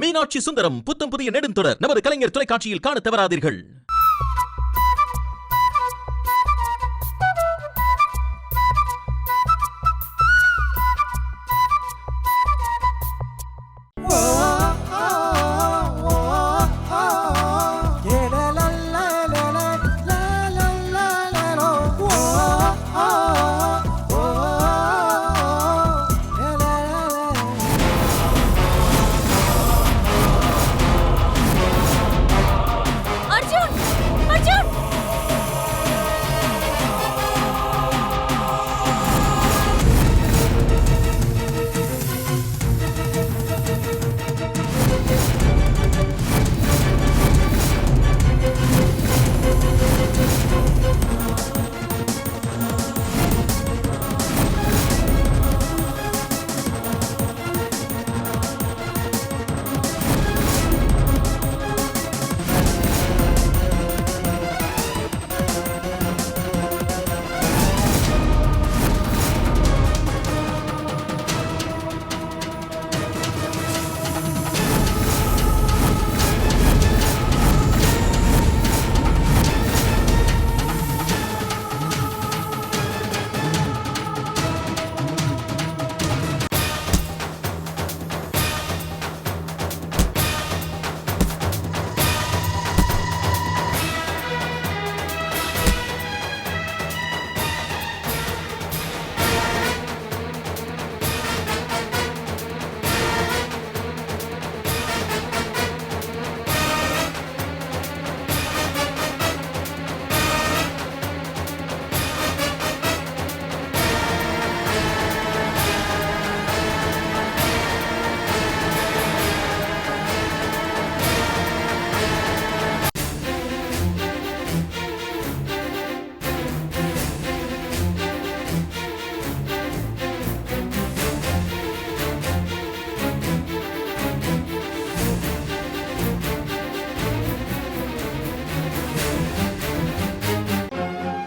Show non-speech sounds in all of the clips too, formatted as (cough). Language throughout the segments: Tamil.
மீனாட்சி சுந்தரம் புத்தம் புதிய நெடுந்தொடர். நமது கலைஞர் தொலைக்காட்சியில் காணத் தவறாதீர்கள்.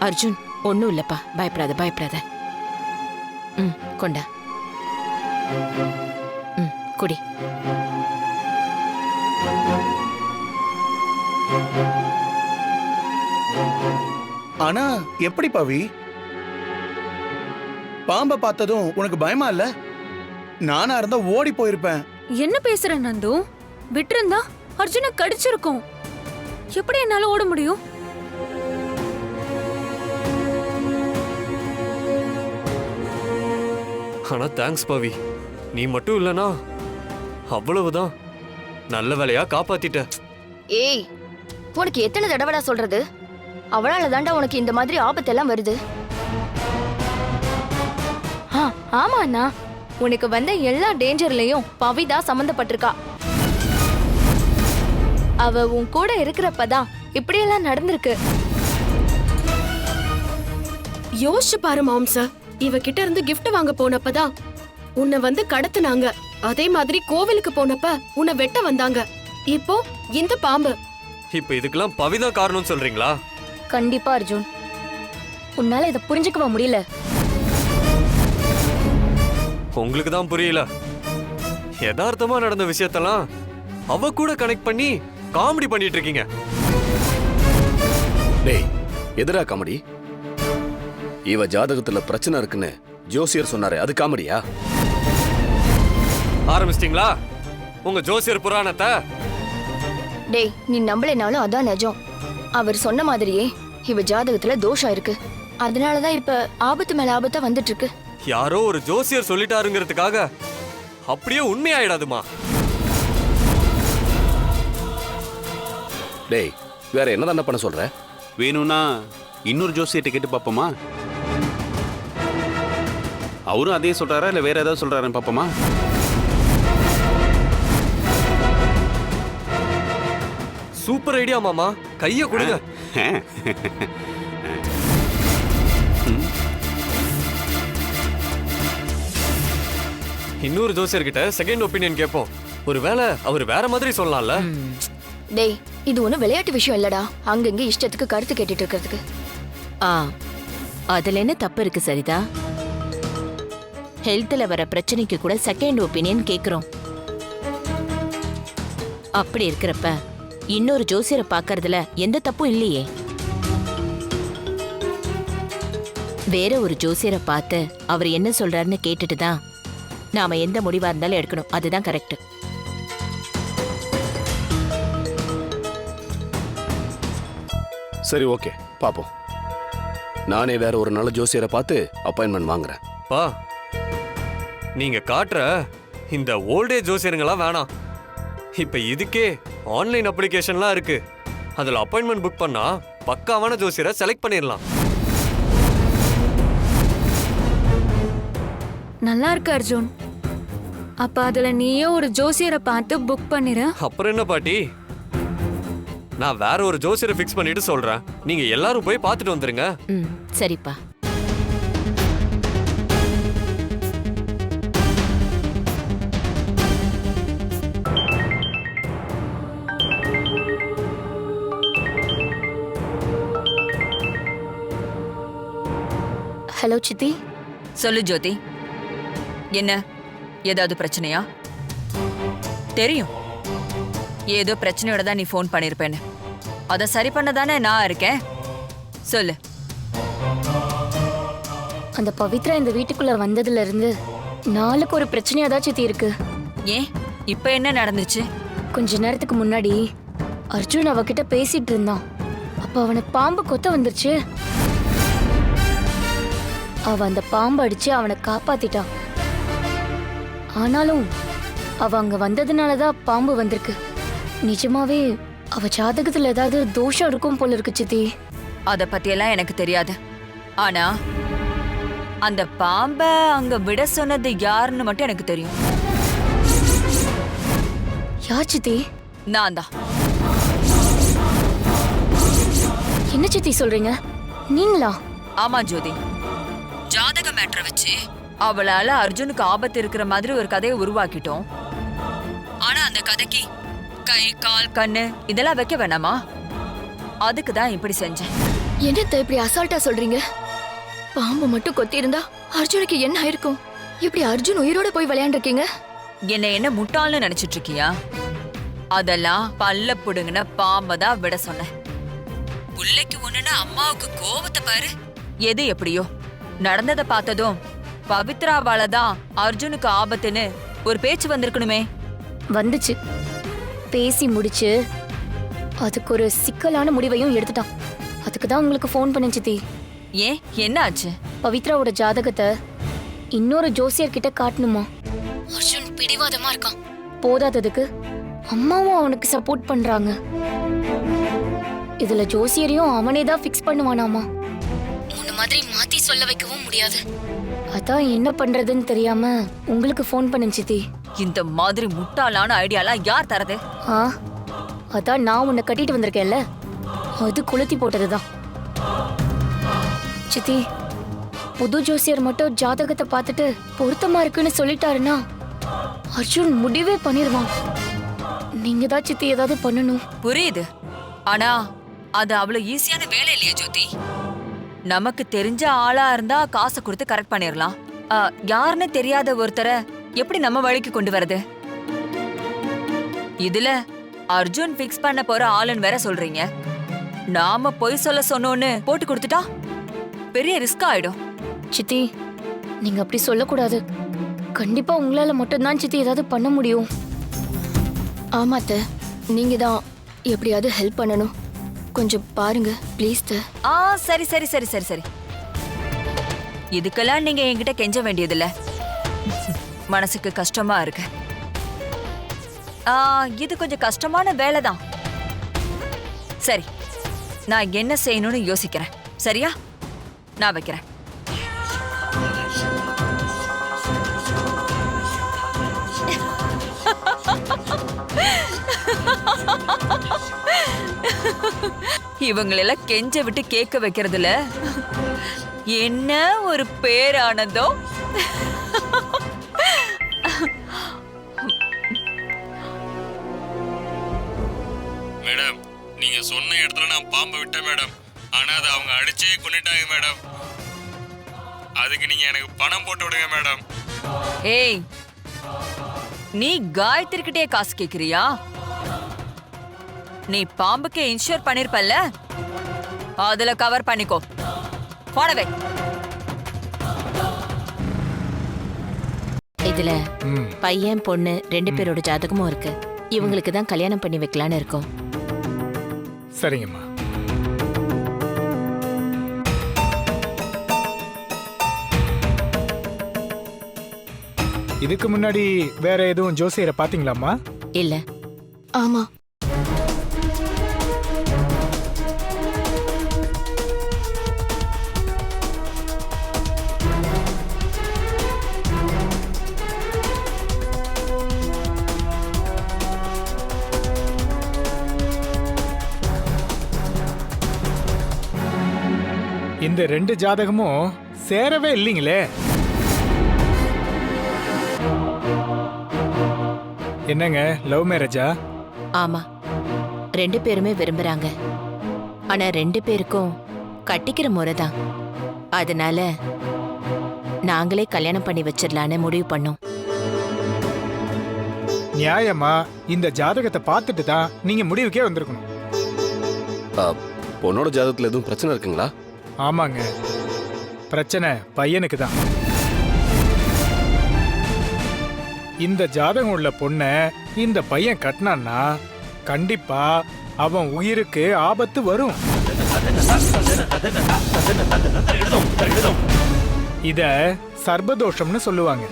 அர்ஜுன் ஒன்றும் இல்லப்பா. பயப்படாத பயப்படாத. ம் கொண்டா. ம் குடி. ஆனா எப்படி பவி? பாம்பை பார்த்ததும் உனக்கு பயமா இல்ல? நானா இருந்தா ஓடி போயிருப்பேன். என்ன பேசுற நந்து? விட்டிருந்தா அர்ஜுனை கடிச்சிருக்கும். எப்படி என்னால ஓட முடியும்? ஆனா தேங்க்ஸ் பவி. நீ மட்டும் இல்லனா அவ்வளவுதான். நல்ல வேலையா காப்பாத்திட்ட. ஏய் உனக்கு எத்தனை தடவைடா சொல்றது? அவளால தாண்டா உனக்கு இந்த மாதிரி ஆபத்தெல்லாம் வருது. ஆ ஆமா அண்ணா. உனக்கு வந்த எல்லா டேஞ்சர்லயும் பவிதா சம்பந்தப்பட்டிருக்கா அவ உன் கூட இருக்கிறப்பதான் இப்படியெல்லாம் நடந்திருக்கு. யோசிச்சு பாரு மாம்ச இவ கிட்ட இருந்து gift வாங்க போனப்பதான் உன்னை வந்து கடத்துனாங்க. அதே மாதிரி கோவிலுக்கு போனப்ப உன்னை வெட்ட வந்தாங்க. இப்போ இந்த பாம்பு. இப்ப இதுக்கெல்லாம் பவிதான் காரணம் சொல்றீங்களா? கண்டிப்பா அர்ஜுன். உன்னால இதை புரிஞ்சுக்கவா முடியல? உங்களுக்கு தான் புரியல. யதார்த்தமா நடந்த விஷயத்தெல்லாம் அவ கூட கனெக்ட் பண்ணி காமெடி பண்ணிட்டு இருக்கீங்க. டேய் எதிரா காமெடி இவ ஜாதகத்துல பிரச்சனை இருக்குன்னு ஜோசியர் சொன்னாரே. அது காமெடியா? ஆரம்பிச்சிட்டீங்களா? உங்க ஜோசியர் புராணத்தை? டேய் நீ நம்பலைனாலும் அதான் நிஜம். அவர் சொன்ன மாதிரியே இவ ஜாதகத்துல தோஷம் இருக்கு. அதனாலதான் இப்ப ஆபத்து மேல ஆபத்தா வந்துட்டு இருக்கு யாரோ ஒரு ஜோசியர் சொல்லிட்டாருங்கிறதுக்காக அப்படியே உண்மையாயிடாதுமா? டேய் வேற என்னதான் பண்ண சொல்ற? வேணும்னா இன்னொரு ஜோசியத்தை கேட்டு பார்ப்போமா? அவரும் அதே சொல்றாரா? இல்ல வேற ஏதாவது சொல்றாருன்னு பார்ப்போமா சூப்பர் ஐடியா மாமா. கைய கொடுங்க. இன்னொரு ஜோசியர்கிட்ட செகண்ட் ஒப்பீனியன் கேட்போம் ஒருவேளை அவர் வேற மாதிரி சொல்லலாம்ல? டேய் இது ஒண்ணும் விளையாட்டு விஷயம் இல்லடா. அங்கங்க இஷ்டத்துக்கு கருத்து கேட்டுட்டு இருக்கிறதுக்கு. ஆ. அதுல என்ன தப்பு இருக்கு சரிதா? ஹெல்த்ல வர பிரச்சனைக்கு கூட செகண்ட் ஒப்பீனியன் கேக்குறோம். அப்படி இருக்கிறப்ப இன்னொரு ஜோசியரை பார்க்கறதுல எந்த தப்பும் இல்லையே. வேற ஒரு ஜோசியரை பார்த்து அவர் என்ன சொல்றாருன்னு கேட்டுட்டு தான் நாம எந்த முடிவா இருந்தாலும் எடுக்கணும். அதுதான் கரெக்ட் சரி ஓகே. பாப்போம். நானே வேற ஒரு நல்ல ஜோசியரை பார்த்து அப்பாயின்மெண்ட் வாங்குறேன். பா நீங்க காட்டுற இந்த ஓல்டேஜ் ஜோசியருங்கெல்லாம் வேணாம். இப்ப இதுக்கே ஆன்லைன் அப்ளிகேஷன்லாம் இருக்கு. அதுல அப்பாயின்மெண்ட் புக் பண்ணா பக்காவான ஜோசியரை செலக்ட் பண்ணிடலாம் நல்லா இருக்கு அர்ஜுன். அப்ப அதுல நீயே ஒரு ஜோசியரை பார்த்து புக் பண்ணிரு. அப்புறம் என்ன பாட்டி? நான் வேற ஒரு ஜோசியரை ஃபிக்ஸ் பண்ணிட்டு சொல்றேன். நீங்க எல்லாரும் போய் பார்த்துட்டு வந்துருங்க. ம் சரிப்பா. ஹலோ சித்தி. சொல்லு ஜோதி. என்ன? ஏதாவது பிரச்சனையா? தெரியும். ஏதோ பிரச்சனையோட தான் நீ ஃபோன் பண்ணியிருப்பேன்னு அதை சரி பண்ண தானே நான் இருக்கேன். சொல்லு. அந்த பவித்ரா இந்த வீட்டுக்குள்ள வந்ததுல இருந்து நாளுக்கு ஒரு பிரச்சனையா தான் சித்தி இருக்கு. ஏன்? இப்போ என்ன நடந்துச்சு? கொஞ்ச நேரத்துக்கு முன்னாடி அர்ஜுன் அவகிட்ட பேசிட்டு இருந்தான். அப்ப அவனை பாம்பு கொத்த வந்துருச்சு. அவ அந்த பாம்பு அடிச்சு அவனை காப்பாத்திட்டான். ஆனாலும் அவ அங்க வந்ததுனாலதான் பாம்பு வந்திருக்கு. நிஜமாவே அவ ஜாதகத்துல ஏதாவது தோஷம் இருக்கும் போல இருக்கு சித்தி. அதை பத்தியெல்லாம் எனக்கு தெரியாது. ஆனா அந்த பாம்பை அங்க விட சொன்னது யாருன்னு மட்டும் எனக்கு தெரியும். யார் சித்தி? நான் தான். என்ன சித்தி சொல்றீங்க? நீங்களா? ஆமா ஜோதி. மேட்ரை வச்சு? அவளால அர்ஜுனுக்கு ஆபத்து இருக்கிற மாதிரி ஒரு கதையை உருவாக்கிட்டோம். ஆனா அந்த கதைக்கு கை கால் கண்ணு இதெல்லாம் வைக்க வேணாமா? அதுக்கு தான் இப்படி செஞ்சேன். என்னத்த இப்படி அசால்ட்டா சொல்றீங்க? பாம்பு மட்டும் கொத்தி இருந்தா அர்ஜுனுக்கு என்ன ஆயிருக்கும்? இப்படி அர்ஜுன் உயிரோட போய் விளையாண்டுருக்கீங்க? என்ன என்ன முட்டாள்னு நினைச்சிட்டு இருக்கியா அதெல்லாம் பல்ல புடுங்கின பாம்பை தான் விட சொன்னேன். புள்ளைக்கு ஒண்ணுன்னா அம்மாவுக்கு கோபத்தை பாரு. எது எப்படியோ? நடந்ததை பார்த்ததும் பவித்ராவால தான் அர்ஜுனுக்கு ஆபத்துன்னு ஒரு பேச்சு வந்திருக்கணுமே. வந்துச்சு. பேசி முடிச்சு அதுக்கு ஒரு சிக்கலான முடிவையும் எடுத்துட்டான். அதுக்கு தான் உங்களுக்கு ஃபோன் பண்ணேன் சித்தி. ஏன்? என்ன ஆச்சு பவித்ராவோட ஜாதகத்தை இன்னொரு ஜோசியர் கிட்ட காட்டணுமா? அர்ஜுன் பிடிவாதமா இருக்கான். போதாததுக்கு அம்மாவும் அவனுக்கு சப்போர்ட் பண்றாங்க. இதுல ஜோசியரையும் அவனே தான் ஃபிக்ஸ் பண்ணுவானாமா? மாதிரி மாத்தி சொல்ல வைக்கவும் முடியாது. அதான் என்ன பண்றதுன்னு தெரியாம உங்களுக்கு ஃபோன் பண்ணேன் சித்தி. இந்த மாதிரி முட்டாளான ஐடியாலாம் யார் தரது? ஆ அதான் நான் உன்னை கட்டிட்டு வந்திருக்கேன்ல. அது கொளுத்தி போட்டதுதான். சித்தி புது ஜோசியர் மட்டும் ஜாதகத்தை பார்த்துட்டு பொருத்தமா இருக்குன்னு சொல்லிட்டாருன்னா அர்ஜுன் முடிவே பண்ணிருவான். நீங்க தான் சித்தி ஏதாவது பண்ணணும். புரியுது. ஆனா அது அவ்வளவு ஈஸியான வேலை இல்லையா ஜோதி. நமக்கு தெரிஞ்ச ஆளா இருந்தா காசை கொடுத்து கரெக்ட் பண்ணிடலாம் ஆ, யாருன்னு தெரியாத ஒருத்தரை எப்படி நம்ம வழிக்கு கொண்டு வரது? இதுல அர்ஜுன் ஃபிக்ஸ் பண்ண போற ஆளுன்னு வேற சொல்றீங்க. நாம பொய் சொல்ல சொன்னோன்னு போட்டு கொடுத்துட்டா? பெரிய ரிஸ்க் ஆயிடும். சித்தி நீங்க அப்படி சொல்லக்கூடாது. கண்டிப்பா உங்களால மட்டும்தான் சித்தி ஏதாவது பண்ண முடியும். ஆமாத்த நீங்க தான் எப்படியாவது ஹெல்ப் பண்ணணும். கொஞ்சம் பாருங்க ப்ளீஸ் த ஆ சரி சரி சரி சரி சரி. இதுக்கெல்லாம் நீங்க என்கிட்ட கெஞ்ச வேண்டியதில்ல. மனசுக்கு கஷ்டமா இருக்கு. ஆ இது கொஞ்சம் கஷ்டமான வேலை தான். சரி நான் என்ன செய்யணும்னு யோசிக்கிறேன். சரியா? நான் வைக்கிறேன். (laughs) (laughs) இவங்களெல்லாம் கெஞ்ச விட்டு கேட்க வைக்கிறதுல என்ன ஒரு பேரானந்தம் மேடம் நீங்க சொன்ன இடத்துல நான் பாம்பை விட்டேன் மேடம். ஆனா அதை அவங்க அடிச்சே கொண்டுட்டாங்க மேடம். அதுக்கு நீங்க எனக்கு பணம் போட்டு விடுங்க மேடம். ஏய் நீ காயத்ரி கிட்டே காசு கேக்குறியா? நீ பாம்புக்கு இன்ஷூர் பண்ணிருப்பல்ல? அதுல கவர் பண்ணிக்கோ. போனவே இதுல ம். பையன் பொண்ணு ரெண்டு பேரோட ஜாதகமும் இருக்கு. இவங்களுக்கு தான் கல்யாணம் பண்ணி வைக்கலான்னு இருக்கோம். சரிங்கம்மா. இதுக்கு முன்னாடி வேற எதுவும் ஜோசியரை பாத்தீங்களாம்மா இல்ல. ஆமா. இந்த ரெண்டு ஜாதகமும் சேரவே இல்லைங்களே? என்னங்க லவ் மேரேஜா ஆமா. ரெண்டு பேருமே விரும்புறாங்க. ஆனா ரெண்டு பேருக்கும் கட்டிக்கிற முறை தான் அதனால நாங்களே கல்யாணம் பண்ணி வச்சிடலான்னு முடிவு பண்ணோம். நியாயமா இந்த ஜாதகத்தை பார்த்துட்டு தான் நீங்க முடிவுக்கே வந்திருக்கணும். ஆ, பொண்ணோட ஜாதகத்துல எதுவும் பிரச்சனை இருக்குங்களா? ஆமாங்க. பிரச்சனை பையனுக்கு தான் இந்த ஜாதகம் உள்ள பொண்ணை இந்த பையன் கட்டினான்னா கண்டிப்பா அவன் உயிருக்கு ஆபத்து வரும். இத சர்பதோஷம்னு சொல்லுவாங்க.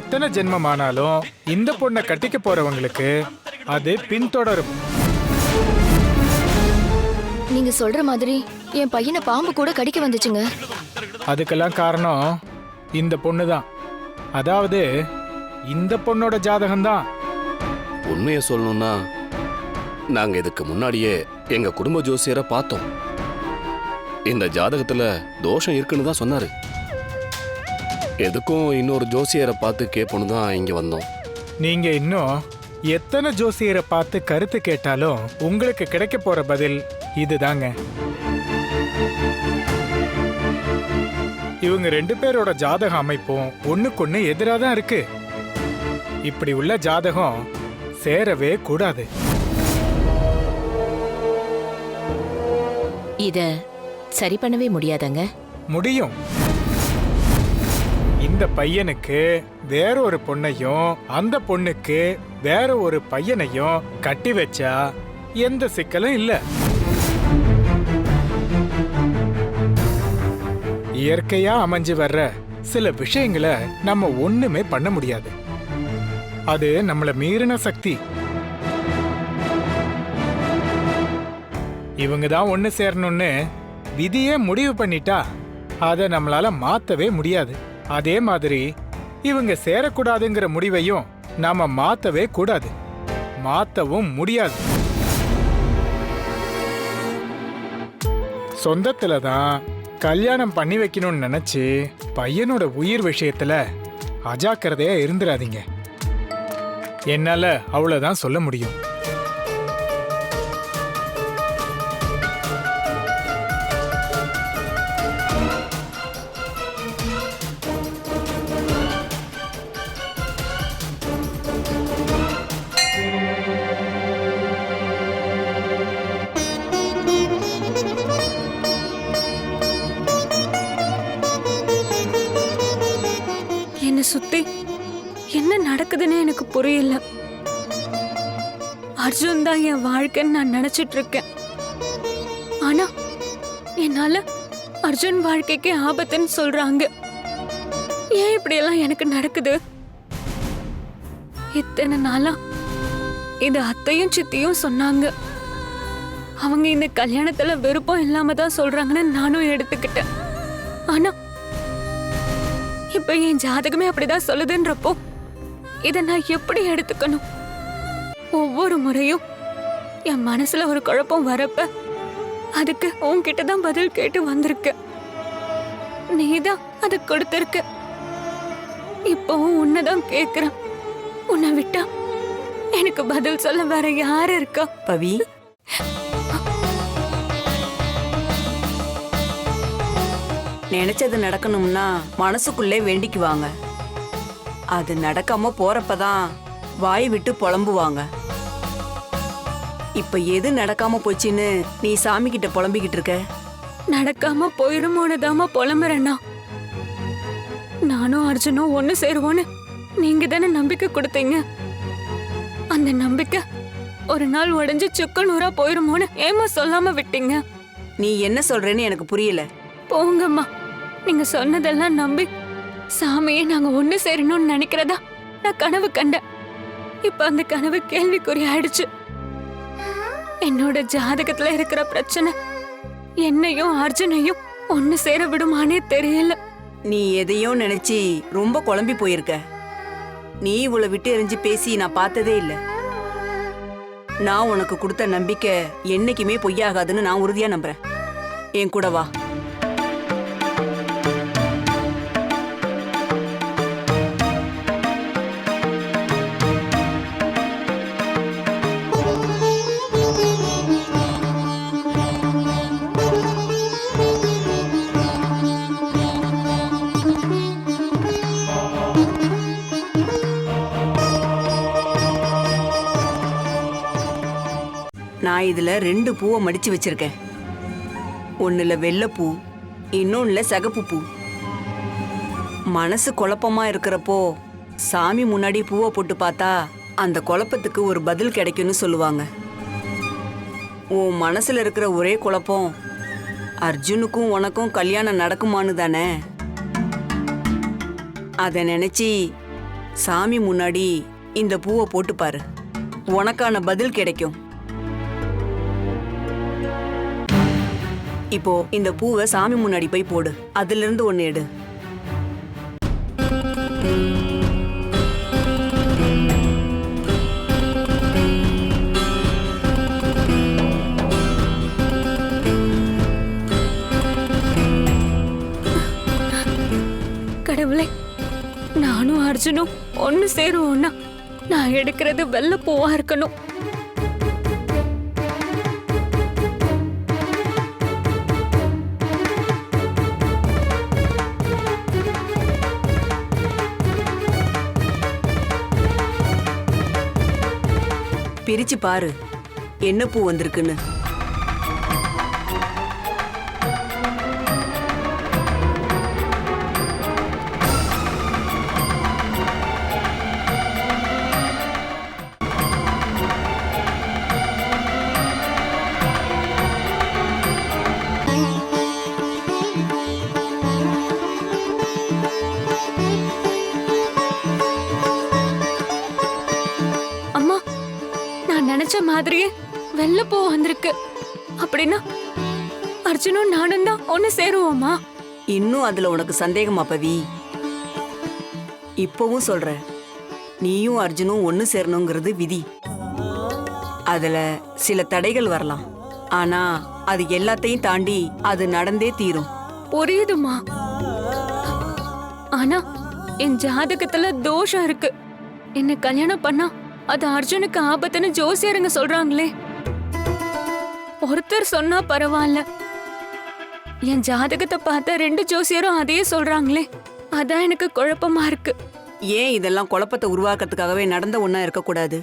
எத்தனை ஜென்மமானாலும் இந்த பொண்ணை கட்டிக்க போறவங்களுக்கு அது பின்தொடரும். நீங்க சொல்ற மாதிரி என் பையனை பாம்பு கூட கடிக்க வந்துச்சுங்க. அதுக்கெல்லாம் காரணம் இந்த பொண்ணு தான் அதாவது இந்த பொண்ணோட ஜாதகம்தான். உண்மையை சொல்லணும்னா நாங்க இதுக்கு முன்னாடியே எங்க குடும்ப ஜோசியரை பார்த்தோம். இந்த ஜாதகத்துல தோஷம் இருக்குன்னு தான் சொன்னாரு. எதுக்கும் இன்னொரு ஜோசியரை பார்த்து கேட்போன்னு தான் இங்க வந்தோம். நீங்க இன்னும் எத்தனை ஜோசியரை பார்த்து கருத்து கேட்டாலும் உங்களுக்கு கிடைக்க போற பதில் இதுதாங்க. இவங்க ரெண்டு பேரோட ஜாதக அமைப்பும் ஒண்ணுக்கொண்ணு எதிராக தான் இருக்கு. இப்படி உள்ள ஜாதகம் சேரவே கூடாது. இத சரி பண்ணவே முடியாதங்க. முடியும். இந்த பையனுக்கு வேற ஒரு பொண்ணையும் அந்த பொண்ணுக்கு வேற ஒரு பையனையும் கட்டி வச்சா எந்த சிக்கலும் இல்ல. இயற்கையா அமைஞ்சு வர்ற சில விஷயங்களை நம்ம ஒண்ணுமே பண்ண முடியாது. அது நம்மள மீறின சக்தி. இவங்க தான் ஒண்ணு சேரணும்னு விதியே முடிவு பண்ணிட்டா அதை நம்மளால மாத்தவே முடியாது. அதே மாதிரி இவங்க சேரக்கூடாதுங்கிற முடிவையும் நாம மாத்தவே கூடாது. மாத்தவும் முடியாது. சொந்தத்துல தான் கல்யாணம் பண்ணி வைக்கணும்னு நினைச்சு பையனோட உயிர் விஷயத்துல அஜாக்கிரதையா இருந்துடாதீங்க என்னால அவ்வளவுதான் சொல்ல முடியும். அர்ஜுன் தான் என் வாழ்க்கைன்னு நான் நினைச்சிட்டு இருக்கேன் ஆனா என்னால அர்ஜுன் வாழ்க்கைக்கு ஆபத்துன்னு சொல்றாங்க. ஏன் இப்படியெல்லாம் எனக்கு நடக்குது? இத்தனை நாளா இது அத்தையும் சித்தியும் சொன்னாங்க. அவங்க இந்த கல்யாணத்துல விருப்பம் இல்லாம தான் சொல்றாங்கன்னு நானும் எடுத்துக்கிட்டேன். ஆனா இப்ப என் ஜாதகமே அப்படிதான் சொல்லுதுன்றப்போ இதை நான் எப்படி எடுத்துக்கணும்? ஒவ்வொரு முறையும் என் மனசுல ஒரு குழப்பம் வரப்ப அதுக்கு உன்கிட்ட தான் பதில் கேட்டு வந்திருக்க. நீதான் அதை கொடுத்திருக்க. இப்பவும் உன்னதான் கேக்குறேன். உன்னை விட்டா எனக்கு பதில் சொல்ல வேற யாரு இருக்கா? பவி. நினைச்சது நடக்கணும்னா மனசுக்குள்ளே வேண்டிக்குவாங்க. அது நடக்காம போறப்பதான் வாய் விட்டு புலம்புவாங்க. இப்ப எது நடக்காம போச்சுன்னு நீ சாமி கிட்ட புலம்பிக்கிட்டு இருக்க? நடக்காம போயிருமோனுதாம்மா புலம்புறேன்னா. நானும் அர்ஜுனும் ஒண்ணு சேருவோன்னு நீங்க தானே நம்பிக்கை கொடுத்தீங்க. அந்த நம்பிக்கை ஒரு நாள் உடைஞ்சு சுக்கு நூறா போயிருமோன்னு ஏமா சொல்லாம விட்டீங்க? நீ என்ன சொல்றேன்னு எனக்கு புரியல. போங்கம்மா. நீங்க சொன்னதெல்லாம் நம்பி சாமியை நாங்க ஒண்ணு சேரணும்னு நினைக்கிறதா நான் கனவு கண்டேன். இப்ப அந்த கனவு கேள்விக்குறி ஆயிடுச்சு. என்னோட ஜாதகத்துல இருக்கிற பிரச்சனை என்னையும் அர்ஜுனையும் ஒண்ணு சேர விடுமானே தெரியல. நீ எதையும் நினைச்சு ரொம்ப குழம்பி போயிருக்க. நீ இவளை விட்டு எரிஞ்சு பேசி நான் பார்த்ததே இல்ல. நான் உனக்கு கொடுத்த நம்பிக்கை என்னைக்குமே பொய்யாகாதுன்னு நான் உறுதியா நம்புறேன். என் கூட வா. நான் இதுல ரெண்டு பூவை மடிச்சு வச்சிருக்கேன். ஒண்ணுல வெள்ளைப்பூ இன்னொன்னுல சகப்பு பூ மனசு குழப்பமா இருக்கிறப்போ சாமி முன்னாடி பூவை போட்டு பார்த்தா அந்த குழப்பத்துக்கு ஒரு பதில் கிடைக்கும்னு சொல்லுவாங்க. உன் மனசுல இருக்கிற ஒரே குழப்பம் அர்ஜுனுக்கும் உனக்கும் கல்யாணம் நடக்குமான்னு தானே? அதை நினைச்சி சாமி முன்னாடி இந்த பூவை போட்டுப்பாரு உனக்கான பதில் கிடைக்கும். இப்போ இந்த பூவை சாமி முன்னாடி போய் போடு. அதுல இருந்து ஒன்னு எடு. கடவுளே நானும் அர்ஜுனும் ஒன்னு சேருவோம்னா நான் எடுக்கிறது வெள்ளை பூவா இருக்கணும். பிரிச்சு பாரு. என்ன பூ வந்திருக்குன்னு? வெள்ளை பூ வந்திருக்கு. அப்படின்னா அர்ஜுனும் நானும் தான் ஒண்ணு சேருவோமா? இன்னும் அதுல உனக்கு சந்தேகமா பவி? இப்பவும் சொல்ற. நீயும் அர்ஜுனும் ஒன்னு சேரணுங்கிறது விதி. அதுல சில தடைகள் வரலாம். ஆனா அது எல்லாத்தையும் தாண்டி அது நடந்தே தீரும். புரியுதுமா? ஆனா என் ஜாதகத்துல தோஷம் இருக்கு. என்ன கல்யாணம் பண்ணா அது அர்ஜுனுக்கு ஆபத்துன்னு ஜோசியருங்க சொல்றாங்களே. ஒருத்தர் சொன்னா பரவாயில்ல. என் ஜாதகத்தை பார்த்த ரெண்டு ஜோசியரும் அதையே சொல்றாங்களே. அதான் எனக்கு குழப்பமா இருக்கு. ஏன் இதெல்லாம் குழப்பத்தை உருவாக்கத்துக்காகவே நடந்த ஒன்றா இருக்கக்கூடாது?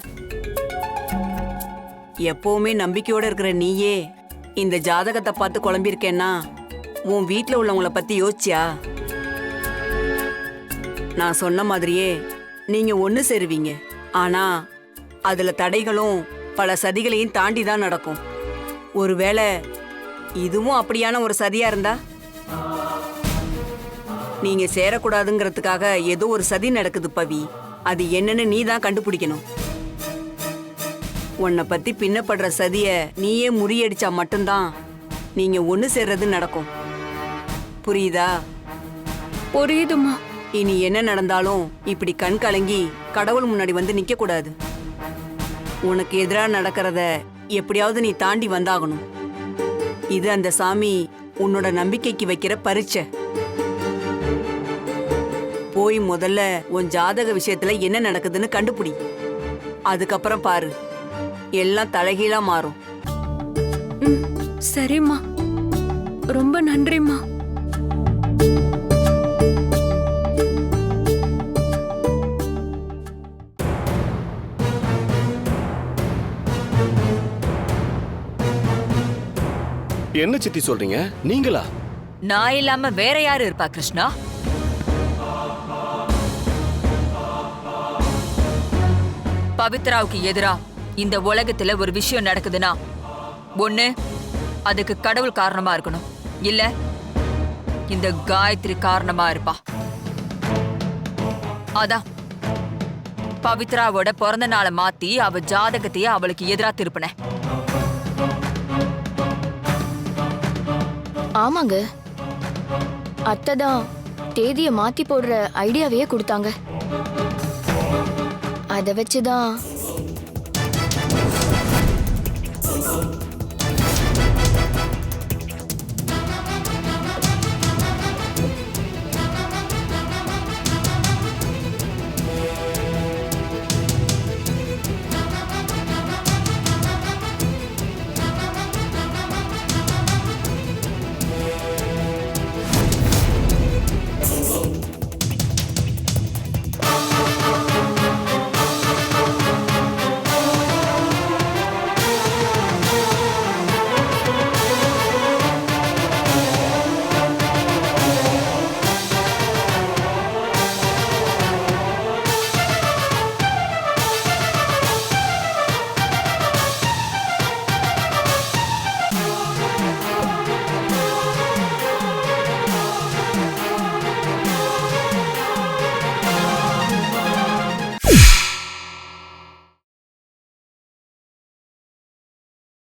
எப்பவுமே நம்பிக்கையோட இருக்கிற நீயே இந்த ஜாதகத்தை பார்த்து குழம்பியிருக்கேன்னா உன் வீட்டில் உள்ளவங்கள பத்தி யோசிச்சியா? நான் சொன்ன மாதிரியே நீங்க ஒண்ணு சேருவீங்க. ஆனா அதுல தடைகளும் பல சதிகளையும் தாண்டி தான் நடக்கும். ஒருவேளை இதுவும் அப்படியான ஒரு சதியா இருந்தா? நீங்க சேரக்கூடாதுங்கிறதுக்காக ஏதோ ஒரு சதி நடக்குது பவி. அது என்னன்னு நீ தான் கண்டுபிடிக்கணும். உன்னை பத்தி பின்னப்படுற சதிய நீயே முறியடிச்சா மட்டும்தான் நீங்க ஒண்ணு சேர்றது நடக்கும். புரியுதா? புரியுதுமா இனி என்ன நடந்தாலும் இப்படி கண் கலங்கி கடவுள் முன்னாடி வந்து நிக்க கூடாது உனக்கு எதிரா நடக்கிறத எப்படியாவது நீ தாண்டி வந்தாகணும். இது அந்த சாமி உன்னோட நம்பிக்கைக்கு வைக்கிற பரீட்சை. போய் முதல்ல உன் ஜாதக விஷயத்துல என்ன நடக்குதுன்னு கண்டுபிடி. அதுக்கப்புறம் பாரு. எல்லாம் தலைகீழா மாறும். சரிம்மா. ரொம்ப நன்றிம்மா. என்ன சித்தி சொல்றீங்க? நீங்களா? நான் இல்லாம வேற யாரு இருப்பா கிருஷ்ணா? பவித்ராவுக்கு எதிரா இந்த உலகத்துல ஒரு விஷயம் நடக்குதுன்னா ஒண்ணு அதுக்கு கடவுள் காரணமா இருக்கணும். இல்ல இந்த காயத்ரி காரணமா இருப்பா. அதான். பவித்ராவோட பிறந்த நாளை மாத்தி அவ ஜாதகத்தையே அவளுக்கு எதிரா திருப்பினேன். ஆமாங்க. அத்தை தான் தேதியை மாத்தி போடுற ஐடியாவையே கொடுத்தாங்க. அதை வச்சு தான்